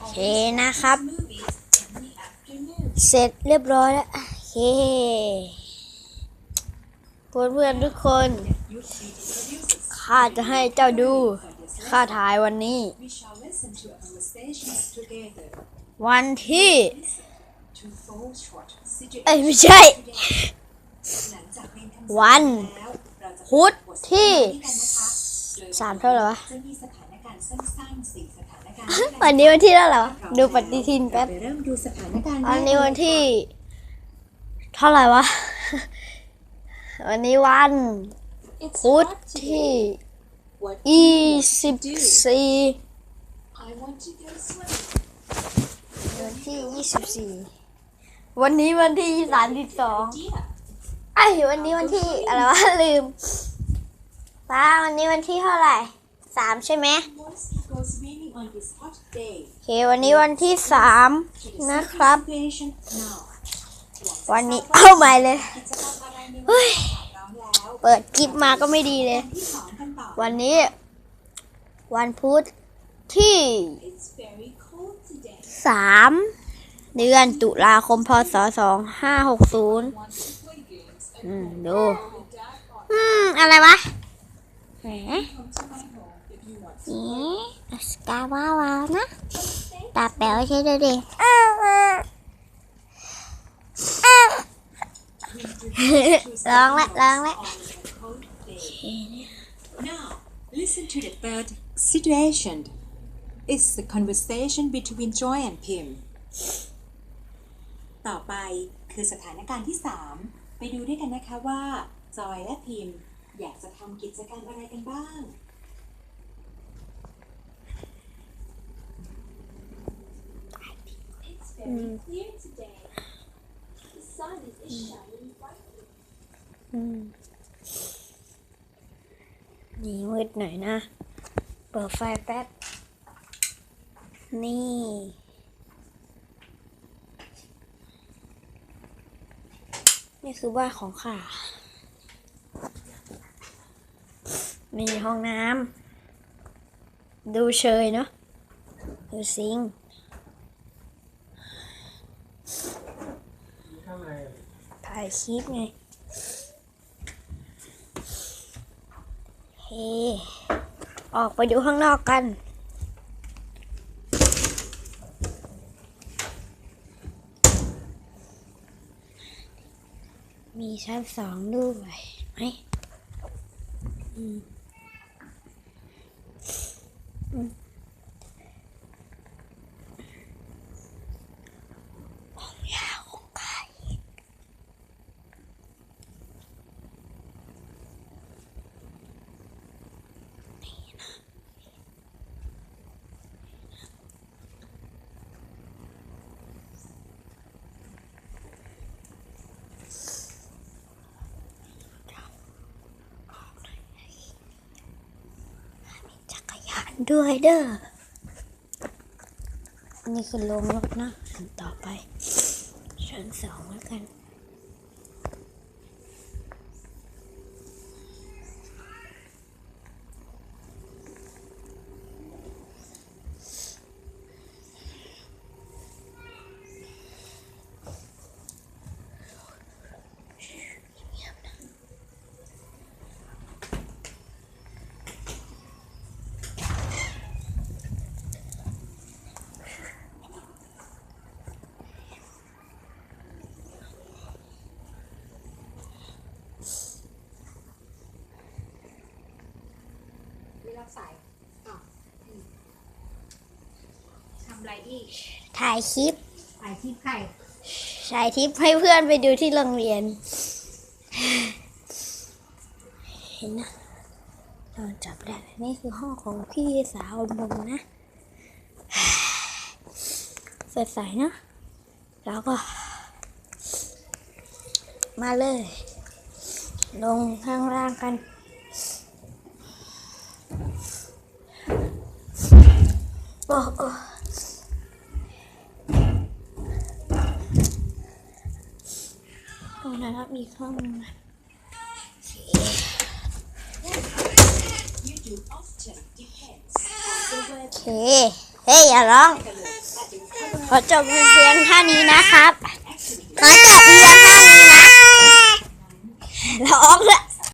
โอเคนะครับ เสร็จเรียบร้อยแล้ว โอเคเพื่อนเพื่อนทุกคน ข้าจะให้เจ้าดู ข้าถ่ายวันนี้ วันที่ เอ้ยไม่ใช่ วันพุธที่สามเท่าไหร่วะ สถานการณ์สั้นๆสี่สถานการณ์ด้วยกัวันนี้วันที่เท่าไหร่วะดูปฏิทินแป๊บเราไปเริ่มดูสถานการณ์วันนี้วันที่ เท่าไหร่วะ วันนี้วันพุธที่ยี่สิบสี่ I want to go swimming วันที่ยี่สิบสี่วันนี้วันที่สามสิบสอง dear ไอ้ยวันนี้วันที่อะไรวะลืมป้าวันนี้วันที่เท่าไหร่ สามใช่ไหม wants to go swimming on this hot day โอเควันนี้วันที่สามนะครับ Situation now วันนี้เอาใหม่เลยกิจกรรมอะไรในเฮ้วันยของเราแล้วเปิดคลิปมาก็ไม่ดีเลยที่สองกันต่อวันนี้ วันพุธที่ It's very cold today สามเดือนตุลาคมพศสองห้าหกศูนย์ want to play games อืมดู and dad or อืม อะไรวะแหม นี่สกาว้าวานะตาแป๋วใช่ด้วยดิร้องละร้องละ Now, listen to the third situation it's the conversation between Joy and Pim ต่อไปคือสถานการณ์ที่ 3 ไปดูด้วยกันนะคะว่า จอยและพิมอยากจะทำกิจกรรมอะไรกันบ้าง นี่มืดหน่อยนะ เปิดไฟแป๊บ นี่ นี่คือบ้านของข้านี่ห้องน้ำ ดูเชยเนาะดูซิงค์ ถ่ายคลิปไง เฮ้ออกไปดูข้างนอกกัน มีชั้นสองด้วยไหมอืม อืมห้องยาวของใคร จักรยาน ด้วยเด้อ นี่คือลงรถนะอันต่อไป ชั้นสองแล้วกัน รับสายอ้าวทำไรอีก ถ่ายคลิป ถ่ายคลิปใคร ถ่ายคลิปให้เพื่อนไปดูที่โรงเรียน เห็นนะโดนจับได้ นี่คือห้องของพี่สาวผมนะสดใสเนอะแล้วก็ มาเลย ลงข้างล่างกัน โอ้โอ้นะครับมีข้อโอเค เฮ้ย อย่าร้อง ขอจบเพียงเท่านี้นะครับ ขอจบเพียงเท่านี้นะ ร้องละ